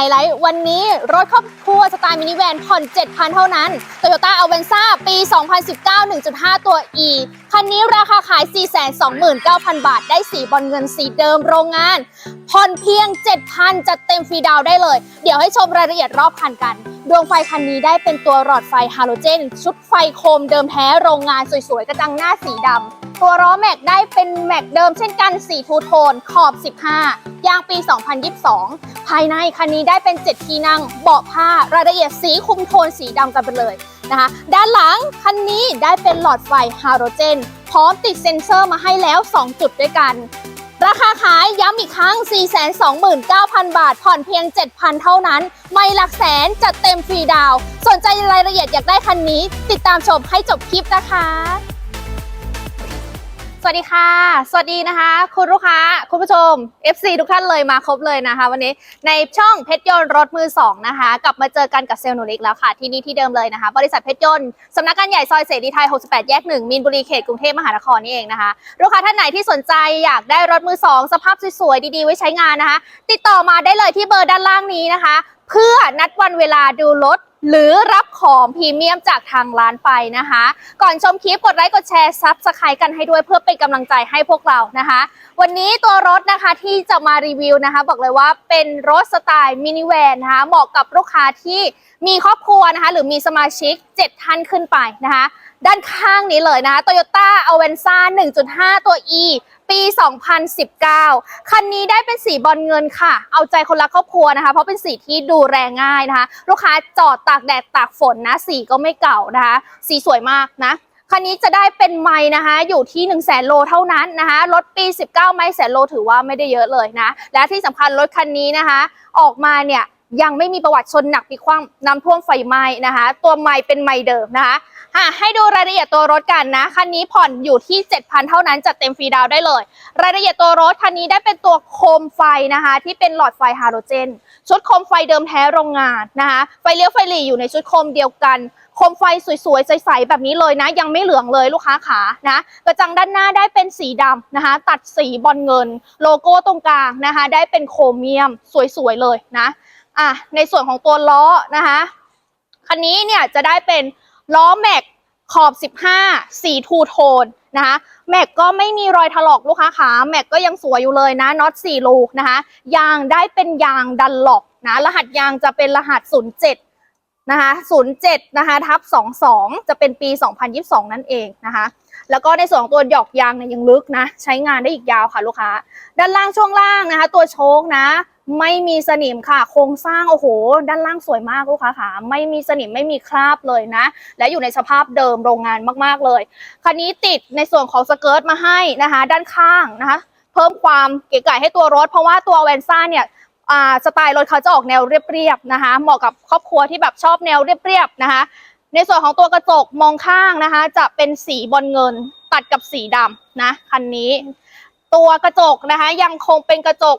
ไฮไลท์วันนี้รถครอบครัวสไตล์มินิแวนผ่อน 7,000 เท่านั้น Toyota a v a n z a ปี 2019 1.5 ตัว E คันนี้ราคาขาย 429,000 บาท ได้สีบอลเงินสีเดิมโรงงาน ผ่อนเพียง 7,000จัดเต็มฟรีดาวได้เลย เดี๋ยวให้ชมรายละเอียดรอบคันกัน ดวงไฟคันนี้ได้เป็นตัวหลอดไฟฮาโลเจน ชุดไฟโคมเดิมแท้โรงงานสวยๆ กระจังหน้าสีดำ ตัวล้อแม็กได้เป็นแม็กเดิมเช่นกันสีทูโทน ขอบ 15 ยางปี 2022 ภายในคันนี้ได้เป็น 7 ที่นั่ง เบาะผ้ารายละเอียดสีคุมโทนสีดำกันไปเลยนะคะ ด้านหลังคันนี้ได้เป็นหลอดไฟฮาโลเจน พร้อมติดเซ็นเซอร์มาให้แล้ว 2 จุดด้วยกัน ราคาขายย้ำอีกครั้ง 429,000 บาท ผ่อนเพียง 7,000 เท่านั้น ไม่หลักแสนจัดเต็มฟรีดาว สนใจรายละเอียดอยากได้คันนี้ ติดตามชมให้จบคลิปนะคะ สวัสดีค่ะ สวัสดีนะคะ คุณลูกค้า คุณผู้ชม FC ทุกท่านเลยมาครบเลยนะคะ วันนี้ในช่องเพชรยนต์รถมือ2นะคะ กลับมาเจอกันกับเซลล์หนูเล็กแล้วค่ะ ที่นี่ที่เดิมเลยนะคะ บริษัทเพชรยนต์สำนักงานใหญ่ซอยเสรีไทย 68 แยก 1 มีนบุรีเขตกรุงเทพมหานครนี่เองนะคะ ลูกค้าท่านไหนที่สนใจอยากได้รถมือ2สภาพสวยๆดีๆไว้ใช้งานนะคะ ติดต่อมาได้เลยที่เบอร์ด้านล่างนี้นะคะ เพื่อนัดวันเวลาดูรถ หรือรับของพรีเมียมจากทางร้านไปนะคะ ก่อนชมคลิปกดไลค์กดแชร์ซับสไครต์กันให้ด้วยเพื่อเป็นกำลังใจให้พวกเรานะคะ วันนี้ตัวรถนะคะที่จะมารีวิวนะคะ บอกเลยว่าเป็นรถสไตล์มินิแวนนะคะเหมาะกับลูกค้าที่มีครอบครัวนะคะ หรือมีสมาชิก 7 ท่านขึ้นไปนะคะ ด้านข้างนี้เลยนะคะ Toyota a v a n z a 1.5 ตัว E ปี 2019 คันนี้ได้เป็นสีบอลเงินค่ะ เอาใจคนรักครอบครัวนะคะ เพราะเป็นสีที่ดูแรงง่ายนะคะ ลูกค้าจอดตากแดดตากฝนนะ สีก็ไม่เก่านะคะ สีสวยมากนะคันนี้จะได้เป็นไม้นะคะ อยู่ที่1 0 0 0 0แสนโลเท่านั้นนะคะรถปี 19 ไม้แสนโลถือว่าไม่ได้เยอะเลยนะ และที่สำคัญรถคันนี้นะคะ ออกมาเนี่ย ยังไม่มีประวัติชนหนักพลิกคว่ำน้ำท่วมไฟไหม้นะคะ ตัวไม้เป็นไม้เดิมนะคะะให้ดูรายละเอียดตัวรถกันนะ คันนี้ผ่อนอยู่ที่ 7,000 เท่านั้นจัดเต็มฟรีดาวได้เลย รายละเอียดตัวรถคันนี้ได้เป็นตัวโคมไฟนะคะ ที่เป็นหลอดไฟฮาโลเจน ชุดโคมไฟเดิมแท้โรงงานนะคะ ไฟเลี้ยวไฟหลีอยู่ในชุดโคมเดียวกันโคมไฟสวยๆ ใสๆ แบบนี้เลยนะ ยังไม่เหลืองเลยลูกค้าขานะกระจังด้านหน้าได้เป็นสีดำนะคะ ตัดสีบอลเงิน โลโก้ตรงกลางนะคะ ได้เป็นโครเมียมสวยๆ เลยนะ อะในส่วนของตัวล้อนะคะคันนี้เนี่ยจะได้เป็นล้อแม็กขอบ 15 สีทูโทนนะคะแม็กก็ไม่มีรอยถลอกลูกค้าขาแม็กก็ยังสวยอยู่เลยนะน็อต4ลูกนะคะยางได้เป็นยางดันหลอกนะรหัสยางจะเป็นรหัส 07 นะคะ07นะคะทับ22 จะเป็นปี 2022 นั่นเองนะคะ แล้วก็ในส่วนของตัวหยอกยางเนี่ยยังลึกนะ ใช้งานได้อีกยาวค่ะลูกค้า ด้านล่างช่วงล่างนะคะ ตัวโชคนะ ไม่มีสนิมค่ะ โครงสร้างโอ้โห ด้านล่างสวยมากลูกค้าค่ะ ไม่มีสนิมไม่มีคราบเลยนะ และอยู่ในสภาพเดิมโรงงานมากๆเลย คันนี้ติดในส่วนของสเกิร์ตมาให้นะคะ ด้านข้างนะคะ เพิ่มความเก๋ไก๋ให้ตัวรถ เพราะว่าตัวแวนซ่าเนี่ย สไตล์รถเขาจะออกแนวเรียบๆนะคะ เหมาะกับครอบครัวที่แบบชอบแนวเรียบๆนะคะ ในส่วนของตัวกระจกมองข้างนะคะ จะเป็นสีบอลเงินตัดกับสีดำนะคันนี้ ตัวกระจกนะคะยังคงเป็นกระจก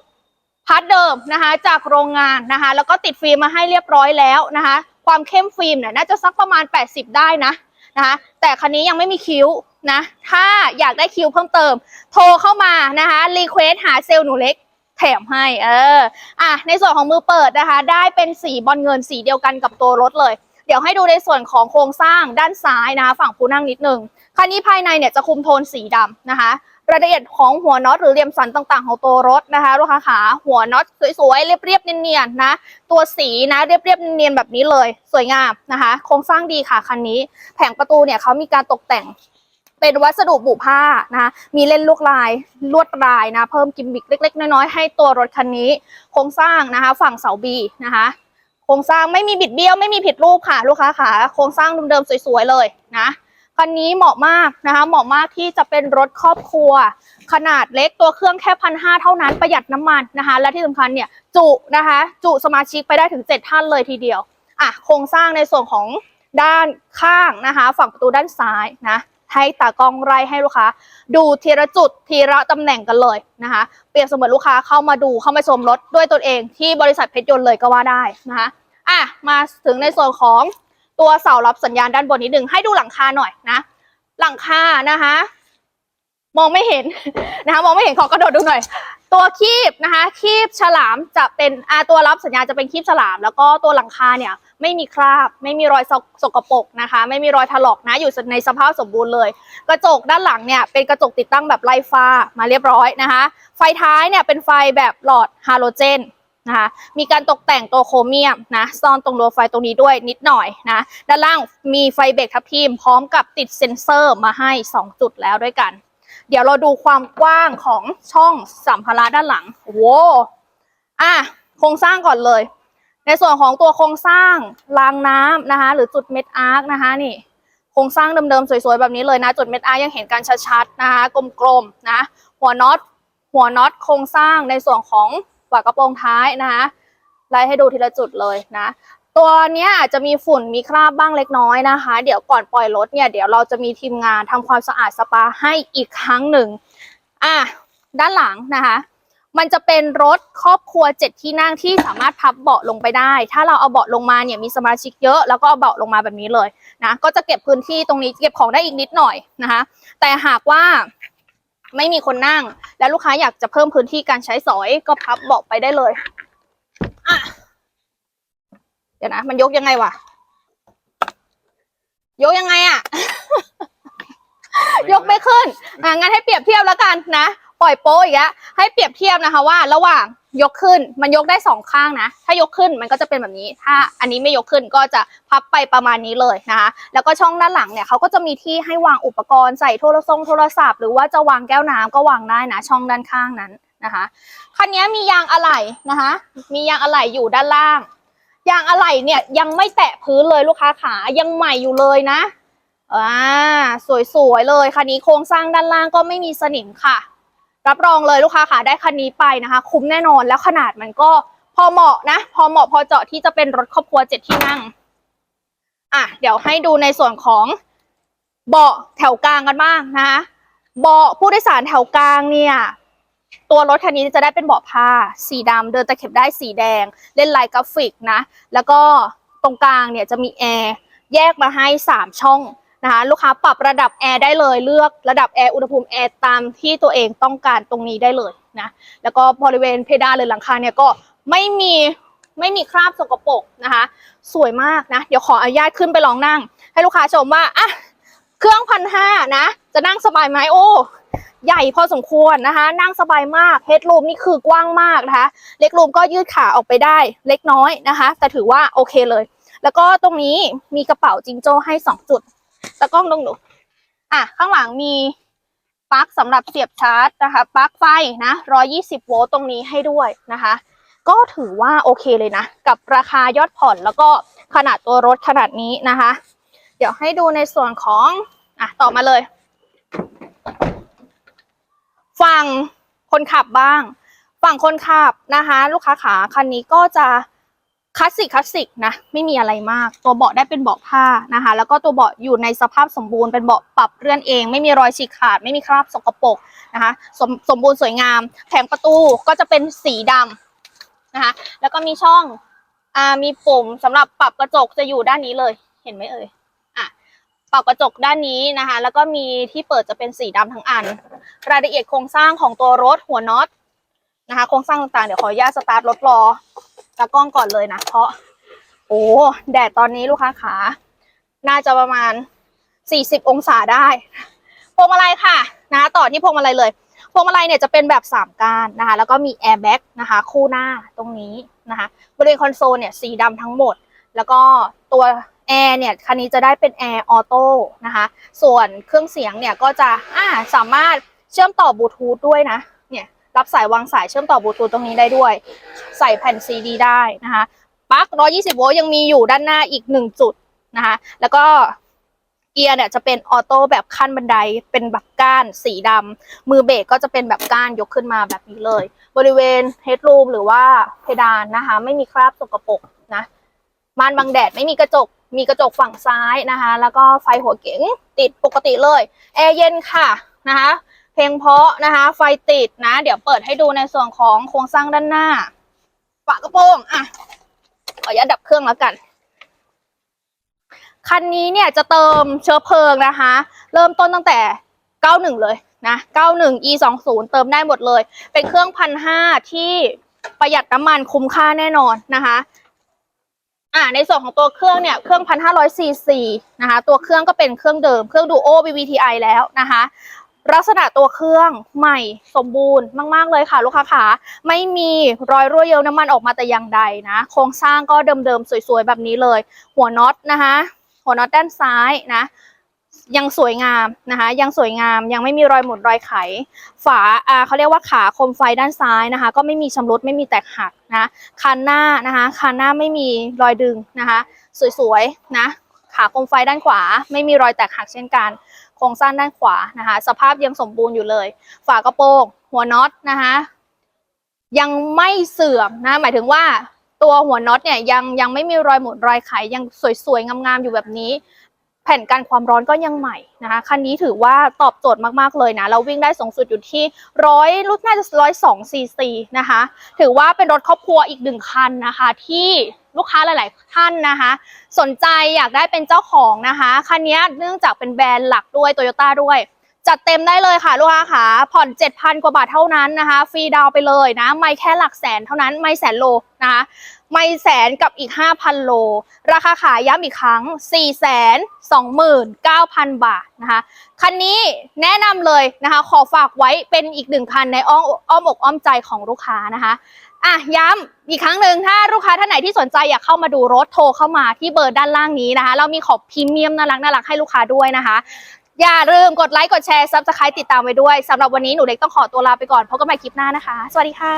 พาร์ทเดิมนะคะจากโรงงานนะคะ แล้วก็ติดฟิล์มมาให้เรียบร้อยแล้วนะคะ ความเข้มฟิล์มเนี่ยน่าจะสักประมาณ 80 ได้นะนะคะแต่คันนี้ยังไม่มีคิ้วนะ ถ้าอยากได้คิ้วเพิ่มเติม โทรเข้ามานะคะรีเควสหาเซลล์หนูเล็ก แถมให้ เออ อะ ในส่วนของมือเปิดนะคะ ได้เป็นสีบอลเงินสีเดียวกันกับตัวรถเลย เดี๋ยวให้ดูในส่วนของโครงสร้างด้านซ้ายนะคะ ฝั่งผู้นั่งนิดนึง คันนี้ภายในเนี่ยจะคุมโทนสีดำนะคะรายละเอียดของหัวน็อตหรือเหลี่ยมสันต่างๆ ของตัวรถนะคะลูกค้าขาหัวน็อตสวยๆ เรียบๆ เนียนๆนะ ตัวสีนะเรียบๆ เนียนๆ แบบนี้เลย สวยงามนะคะ โครงสร้างดีค่ะคันนี้ แผงประตูเนี่ยเขามีการตกแต่ง เป็นวัสดุบุผ้านะคะมีเล่นลวดลายลวดลายนะเพิ่มกิมมิคเล็ก ๆ น้อยๆให้ตัวรถคันนี้ โครงสร้างนะคะ ฝั่งเสาบีนะคะโครงสร้างไม่มีบิดเบี้ยวไม่มีผิดรูปค่ะ ลูกค้าขาโครงสร้างเดิมๆสวยๆเลยนะคันนี้เหมาะมากนะคะ เหมาะมากที่จะเป็นรถครอบครัว ขนาดเล็กตัวเครื่องแค่พันห้าเท่านั้นประหยัดน้ำมันนะคะ และที่สำคัญเนี่ยจุนะคะ จุสมาชิกไปได้ถึง 7 ท่านเลยทีเดียวอะโครงสร้างในส่วนของด้านข้างนะคะ ฝั่งประตูด้านซ้ายนะ ให้ตากล้องไล่ให้ลูกค้า ดูทีละจุดทีละตำแหน่งกันเลยนะคะ เปรียบเสมือนลูกค้าเข้ามาดูเข้ามาชมรถด้วยตนเองที่บริษัทเพชรยนต์เลยก็ว่าได้นะคะอะมาถึงในส่วนของตัวเสารับสัญญาณด้านบนนิดหนึ่งให้ดูหลังคาหน่อยนะ หลังคานะคะ มองไม่เห็นนะคะมองไม่เห็นขอกระโดดดูหน่อย ตัวคีบนะคะ คีบฉลามจะเป็นอาตัวรับสัญญาณจะเป็นคีบฉลาม แล้วก็ตัวหลังคาเนี่ย ไม่มีคราบ ไม่มีรอยสกสกปรกนะคะ ไม่มีรอยถลอกนะอยู่ในสภาพสมบูรณ์เลย กระจกด้านหลังเนี่ยเป็นกระจกติดตั้งแบบไร้ฟ้ามาเรียบร้อยนะคะ ไฟท้ายเนี่ยเป็นไฟแบบหลอดฮาโลเจนนะคะมีการตกแต่งตัวโครเมียมนะซ่อนตรงดวงไฟตรงนี้ด้วยนิดหน่อยนะด้านล่างมีไฟเบรกทับทิมพร้อมกับติดเซ็นเซอร์มาให้ 2 จุดแล้วด้วยกัน เดี๋ยวเราดูความกว้างของช่องสัมภาระด้านหลังโอ้อะโครงสร้างก่อนเลย ในส่วนของตัวโครงสร้างรางน้ำนะคะ หรือจุดเม็ดอาร์คนะคะนี่โครงสร้างเดิมๆสวยๆแบบนี้เลยนะ จุดเม็ดอาร์ยังเห็นกันชัดๆนะคะกลมๆนะหัวน็อตหัวน็อตโครงสร้างในส่วนของฝากระโปรงท้ายนะคะไล่ให้ดูทีละจุดเลยนะ ตัวนี้อาจจะมีฝุ่นมีคราบบ้างเล็กน้อยนะคะ เดี๋ยวก่อนปล่อยรถเนี่ยเดี๋ยวเราจะมีทีมงานทำความสะอาดสปาให้อีกครั้งหนึ่งอะด้านหลังนะคะ มันจะเป็นรถครอบครัวเจ็ดที่นั่งที่สามารถพับเบาะลงไปได้ ถ้าเราเอาเบาะลงมาเนี่ยมีสมาชิกเยอะ แล้วก็เอาเบาะลงมาแบบนี้เลยนะ ก็จะเก็บพื้นที่ตรงนี้เก็บของได้อีกนิดหน่อยนะคะ แต่หากว่าไม่มีคนนั่ง แล้วลูกค้าอยากจะเพิ่มพื้นที่การใช้สอยก็พับเบาะไปได้เลยอะเดี๋ยวนะ มันยกยังไงวะ ยกยังไงอะ ยกไม่ขึ้น อะงั้นให้เปรียบเทียบแล้วกันนะ ปล่อยโป้อีกแล้วให้เปรียบเทียบนะคะว่า ระหว่างยกขึ้นมันยกได้สองข้างนะ ถ้ายกขึ้นมันก็จะเป็นแบบนี้ ถ้าอันนี้ไม่ยกขึ้นก็จะพับไปประมาณนี้เลยนะคะ แล้วก็ช่องด้านหลังเนี่ยเขาก็จะมีที่ให้วางอุปกรณ์ใส่โทรศัพท์โทรศัพท์หรือว่าจะวางแก้วน้ำก็วางได้นะ ช่องด้านข้างนั้นนะคะคันนี้มียางอะไหล่นะคะ มียางอะไหล่อยู่ด้านล่าง ยางอะไหล่เนี่ยยังไม่แตะพื้นเลยลูกค้าขายังใหม่อยู่เลยนะอ่าสวยๆเลยคันนี้โครงสร้างด้านล่างก็ไม่มีสนิมค่ะ รับรองเลยลูกค้าค่ะได้คันนี้ไปนะคะ คุ้มแน่นอนแล้วขนาดมันก็พอเหมาะนะ พอเหมาะพอเจาะที่จะเป็นรถครอบครัวเจ็ดที่นั่งอะเดี๋ยวให้ดูในส่วนของเบาะแถวกลางกันบ้างนะคะเบาะผู้โดยสารแถวกลางเนี่ยตัวรถคันนี้จะได้เป็นเบาะผ้าสีดำเดินตะเข็บได้สีแดง เล่นลายกราฟิกนะ แล้วก็ตรงกลางเนี่ยจะมีแอร์แยกมาให้ 3 ช่อง นะคะลูกค้าปรับระดับแอร์ได้เลยเลือกระดับแอร์อุณหภูมิแอร์ตามที่ตัวเองต้องการตรงนี้ได้เลยนะแล้วก็บริเวณเพดานหรือหลังคาเนี่ยก็ไม่มีไม่มีคราบสกปรกนะคะ สวยมากนะ เดี๋ยวขออนุญาตขึ้นไปลองนั่ง ให้ลูกค้าชมว่าอะเครื่องพันห้านะ จะนั่งสบายไหมโอ้ใหญ่พอสมควรนะคะ นั่งสบายมากเฮดรูมนี่คือกว้างมากนะคะ เล็กรูมก็ยืดขาออกไปได้เล็กน้อยนะคะ แต่ถือว่าโอเคเลย แล้วก็ตรงนี้มีกระเป๋าจิงโจ้ให้สองจุด ตะกล้องลงดูอะข้างหลังมีปลั๊กสำหรับเสียบชาร์จนะคะปลั๊กไฟนะ120โวลต์ตรงนี้ให้ด้วยนะคะ ก็ถือว่าโอเคเลยนะ กับราคายอดผ่อนแล้วก็ขนาดตัวรถขนาดนี้นะคะ เดี๋ยวให้ดูในส่วนของอะต่อมาเลย ฝั่งคนขับบ้าง ฝั่งคนขับนะคะ ลูกค้าขาคันนี้ก็จะ คลาสสิกคลาสสิกนะไม่มีอะไรมาก ตัวเบาะได้เป็นเบาะผ้านะคะ แล้วก็ตัวเบาะอยู่ในสภาพสมบูรณ์เป็นเบาะปรับเลื่อนเอง ไม่มีรอยฉีกขาด ไม่มีคราบสกปรกนะคะสมสมบูรณ์สวยงามแผงประตูก็จะเป็นสีดำนะคะ แล้วก็มีช่องอ่ามีปุ่มสำหรับปรับกระจกจะอยู่ด้านนี้เลย เห็นไหมเอ่ยอะปรับกระจกด้านนี้นะคะ แล้วก็มีที่เปิดจะเป็นสีดำทั้งอัน รายละเอียดโครงสร้างของตัวรถหัวน็อตนะคะ โครงสร้างต่างๆเดี๋ยวขออนุญาตสตาร์ทรถรอ ตากล้องก่อนเลยนะ เพราะ โอ้แดดตอนนี้ลูกค้าขา น่าจะประมาณ 40 องศาได้พวงมาลัยค่ะ นะ ต่อที่พวงมาลัยเลยพวงมาลัยเนี่ยจะเป็นแบบ3ก้านนะคะ แล้วก็มีแอร์แบ็กนะคะ คู่หน้าตรงนี้นะคะ บริเวณคอนโซลเนี่ยสีดำทั้งหมด แล้วก็ตัวแอร์เนี่ยคันนี้จะได้เป็นแอร์ออโต้นะคะ ส่วนเครื่องเสียงเนี่ยก็จะอ่าสามารถเชื่อมต่อบลูทูธด้วยนะ รับสายวางสายเชื่อมต่อบลูทูธตรงนี้ได้ด้วย ใส่แผ่นซีดีได้นะคะปลั๊ก120 โวลต์ยังมีอยู่ด้านหน้าอีก 1 จุดนะคะแล้วก็เกียร์เนี่ยจะเป็นออโต้แบบขั้นบันไดเป็นแบบก้านสีดำมือเบรกก็จะเป็นแบบก้านยกขึ้นมาแบบนี้เลย บริเวณเฮดรูมหรือว่าเพดานนะคะ ไม่มีคราบสกปรกนะม่านบังแดดไม่มีกระจกมีกระจกฝั่งซ้ายนะคะ แล้วก็ไฟหัวเก๋งติดปกติเลยแอร์เย็นค่ะนะคะ ลงเพาะนะคะ ไฟติดนะ เดี๋ยวเปิดให้ดูในส่วนของโครงสร้างด้านหน้า ฝากระโปรงอะขออนุญาตดับเครื่องแล้วกัน คันนี้เนี่ยจะเติมเชื้อเพลิงนะคะ เริ่มต้นตั้งแต่ 91 เลยนะ 91 e 2 0เติมได้หมดเลย เป็นเครื่องพันห้าที่ประหยัดน้ำมันคุ้มค่าแน่นอนนะคะอ่าในส่วนของตัวเครื่องเนี่ย เครื่องพันห้าร้อยซีซีนะคะ ตัวเครื่องก็เป็นเครื่องเดิม เครื่องดูโอ BVTi แล้วนะคะ ลักษณะตัวเครื่องใหม่สมบูรณ์มาก ๆ เลยค่ะลูกค้าขาไม่มีรอยรั่วเยยวน้ำมันออกมาแต่อย่างใดนะ โครงสร้างก็เดิมๆ สวยๆ แบบนี้เลย หัวน็อตนะคะ หัวน็อตด้านซ้ายนะ ยังสวยงามนะคะ ยังสวยงามยังไม่มีรอยหมุนรอยไข ฝาอ่าเขาเรียกว่าขาคมไฟด้านซ้ายนะคะ ก็ไม่มีชำรุดไม่มีแตกหักนะคันหน้านะคะคันหน้าไม่มีรอยดึงนะคะ สวยๆนะขาคมไฟด้านขวา ไม่มีรอยแตกหักเช่นกัน โครงสร้างด้านขวานะคะ สภาพยังสมบูรณ์อยู่เลย ฝากระโปรงหัวน็อตนะคะยังไม่เสื่อมนะ หมายถึงว่าตัวหัวน็อตเนี่ยยังยังไม่มีรอยหมุนรอยไขยังสวยๆงามๆอยู่แบบนี้ ผ่นกันความร้อนก็ยังใหม่นะคะคันนี้ถือว่าตอบโจทย์มากๆเลยนะเราวิ่งได้สูงสุดอยู่ที่ร้อยรุ่นน่าจะร้อยสองซีซีนะคะถือว่าเป็นรถครอบครัวอีกหนึ่งคันนะคะ ที่ลูกค้าหลาย ๆ ท่านนะคะ สนใจอยากได้เป็นเจ้าของนะคะคันนี้เนื่องจากเป็นแบรนด์หลักด้วยโตโยต้าด้วย จัดเต็มได้เลยค่ะลูกค้าขาผ่อน 7,000 กว่าบาทเท่านั้นนะคะ ฟรีดาวไปเลยนะ ไม่แค่หลักแสนเท่านั้นไม่แสนโลนะคะไม่แสนกับอีก 5,000 โล ราคาขายย้ำอีกครั้ง 429,000 บาทนะคะ คันนี้แนะนำเลยนะคะ ขอฝากไว้เป็นอีกหนึ่งคันในอ้อมอ้อมอกอ้อมใจของลูกค้านะคะอะย้ำอีกครั้งหนึ่งถ้าลูกค้าท่านไหนที่สนใจอยากเข้ามาดูรถโทรเข้ามาที่เบอร์ด้านล่างนี้นะคะ เรามีขอบพรีเมียมน่ารักน่ารักให้ลูกค้าด้วยนะคะ อย่าลืมกดไลค์กดแชร์ซับสไครต์ติดตามไว้ด้วยสำหรับวันนี้หนูเล็กต้องขอตัวลาไปก่อนพบกันใหม่คลิปหน้านะคะ สวัสดีค่ะ